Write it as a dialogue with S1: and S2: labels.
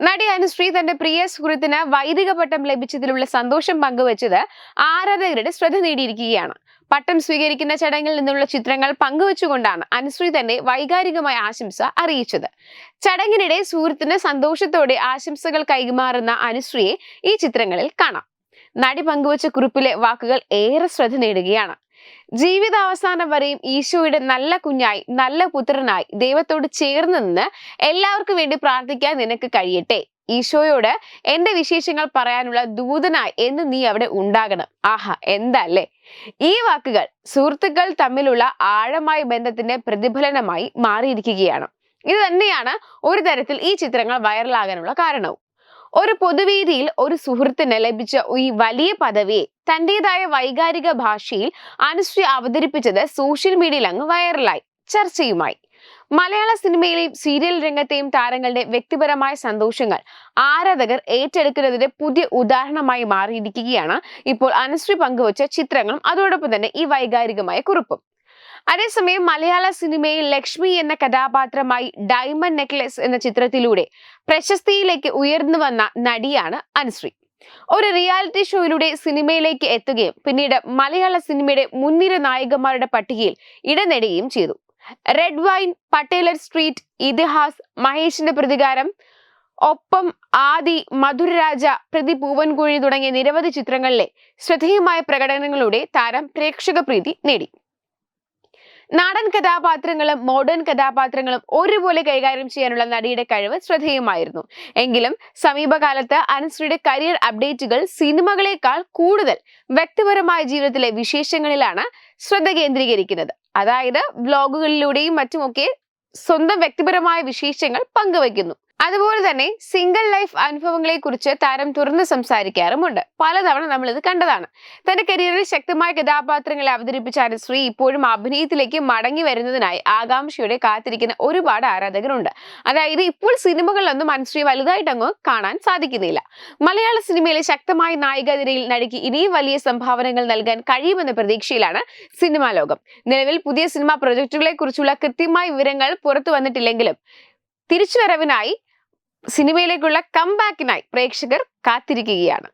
S1: നടി അനുശ്രീ തന്റെ പ്രിയ സുഹൃത്തിന് വൈദിക പട്ടം ലഭിച്ചതിലുള്ള സന്തോഷം പങ്കുവച്ചത് ആരാധകരുടെ ശ്രദ്ധ നേടിയിരിക്കുകയാണ്. പട്ടം സ്വീകരിക്കുന്ന ചടങ്ങിൽ നിന്നുള്ള ചിത്രങ്ങൾ പങ്കുവച്ചുകൊണ്ടാണ് അനുശ്രീ തന്നെ വൈകാരികമായ ആശംസ അറിയിച്ചത്. ചടങ്ങിനിടെ സുഹൃത്തിന് സന്തോഷത്തോടെ ആശംസകൾ കൈമാറുന്ന അനുശ്രീയെ ഈ ചിത്രങ്ങളിൽ കാണാം. നടി പങ്കുവച്ച കുറിപ്പിലെ വാക്കുകൾ ഏറെ ശ്രദ്ധ നേടുകയാണ്. ജീവിതാവസാനം വരെയും ഈശോയുടെ നല്ല കുഞ്ഞായി നല്ല പുത്രനായി ദൈവത്തോട് ചേർന്ന് നിന്ന് എല്ലാവർക്കും വേണ്ടി പ്രാർത്ഥിക്കാൻ നിനക്ക് കഴിയട്ടെ. ഈശോയോട് എന്റെ വിശേഷങ്ങൾ പറയാനുള്ള ദൂതനായി എന്ന് നീ അവിടെ ഉണ്ടാകണം. ആഹാ എന്തല്ലേ? ഈ വാക്കുകൾ സുഹൃത്തുക്കൾ തമ്മിലുള്ള ആഴമായ ബന്ധത്തിന്റെ പ്രതിഫലനമായി മാറിയിരിക്കുകയാണ്. ഇത് തന്നെയാണ് ഒരു തരത്തിൽ ഈ ചിത്രങ്ങൾ വൈറലാകാനുള്ള കാരണവും. ഒരു പൊതുവേദിയിൽ ഒരു സുഹൃത്തിന് ലഭിച്ച ഈ വലിയ പദവിയെ തന്റേതായ വൈകാരിക ഭാഷയിൽ അനുശ്രീ അവതരിപ്പിച്ചത് സോഷ്യൽ മീഡിയയിൽ അങ്ങ് വൈറലായി. ചർച്ചയുമായി. മലയാള സിനിമയിലെയും സീരിയൽ രംഗത്തെയും താരങ്ങളുടെ വ്യക്തിപരമായ സന്തോഷങ്ങൾ ആരാധകർ ഏറ്റെടുക്കുന്നതിന്റെ പുതിയ ഉദാഹരണമായി മാറിയിരിക്കുകയാണ് ഇപ്പോൾ അനുശ്രീ പങ്കുവച്ച ചിത്രങ്ങളും അതോടൊപ്പം തന്നെ ഈ വൈകാരികമായ കുറിപ്പും. അതേസമയം മലയാള സിനിമയിൽ ലക്ഷ്മി എന്ന കഥാപാത്രമായി ഡയമണ്ട് നെക്ലസ് എന്ന ചിത്രത്തിലൂടെ പ്രശസ്തിയിലേക്ക് ഉയർന്നു വന്ന നടിയാണ് അനുശ്രീ ഒരു റിയാലിറ്റി ഷോയിലൂടെ സിനിമയിലേക്ക് എത്തുകയും പിന്നീട് മലയാള സിനിമയുടെ മുൻനിര നായികമാരുടെ പട്ടികയിൽ ഇടം നേടുകയും ചെയ്തു. റെഡ് വൈൻ പട്ടേലർ സ്ട്രീറ്റ് ഇതിഹാസ് മഹേഷിന്റെ പ്രതികാരം ഒപ്പം ആദി മധുരരാജ പ്രതി പൂവൻകുഴി തുടങ്ങിയ നിരവധി ചിത്രങ്ങളിലെ ശ്രദ്ധേയമായ പ്രകടനങ്ങളുടെ താരം പ്രേക്ഷക പ്രീതി നേടി. നാടൻ കഥാപാത്രങ്ങളും മോഡേൺ കഥാപാത്രങ്ങളും ഒരുപോലെ കൈകാര്യം ചെയ്യാനുള്ള നടിയുടെ കഴിവ് ശ്രദ്ധേയമായിരുന്നു. എങ്കിലും സമീപകാലത്ത് അനുശ്രീയുടെ കരിയർ അപ്ഡേറ്റുകൾ സിനിമകളെക്കാൾ കൂടുതൽ വ്യക്തിപരമായ ജീവിതത്തിലെ വിശേഷങ്ങളിലാണ് ശ്രദ്ധ കേന്ദ്രീകരിക്കുന്നത്. അതായത് വ്ലോഗുകളിലൂടെയും മറ്റുമൊക്കെ സ്വന്തം വ്യക്തിപരമായ വിശേഷങ്ങൾ പങ്കുവയ്ക്കുന്നു. അതുപോലെ തന്നെ സിംഗിൾ ലൈഫ് അനുഭവങ്ങളെ കുറിച്ച് താരം തുറന്ന് സംസാരിക്കാറുമുണ്ട്. പലതവണ നമ്മൾ ഇത് കണ്ടതാണ്. തന്റെ കരിയറിൽ ശക്തമായ കഥാപാത്രങ്ങളെ അവതരിപ്പിച്ച അനുശ്രീ ഇപ്പോഴും അഭിനയത്തിലേക്ക് മടങ്ങി വരുന്നതിനായി ആകാംക്ഷയോടെ കാത്തിരിക്കുന്ന ഒരുപാട് ആരാധകരുണ്ട്. അതായത് ഇപ്പോൾ സിനിമകളിലൊന്നും അനുശ്രീ വലുതായിട്ടങ്ങ് കാണാൻ സാധിക്കുന്നില്ല. മലയാള സിനിമയിലെ ശക്തമായ നായികനിരയിൽ നടിക്ക് ഇനിയും വലിയ സംഭാവനകൾ നൽകാൻ കഴിയുമെന്ന പ്രതീക്ഷയിലാണ് സിനിമാ ലോകം. നിലവിൽ പുതിയ സിനിമാ പ്രൊജക്ടുകളെ കുറിച്ചുള്ള കൃത്യമായ വിവരങ്ങൾ പുറത്തു വന്നിട്ടില്ലെങ്കിലും തിരിച്ചുവരവിനായി സിനിമയിലേക്കുള്ള കംബാക്കിനായി പ്രേക്ഷകർ കാത്തിരിക്കുകയാണ്.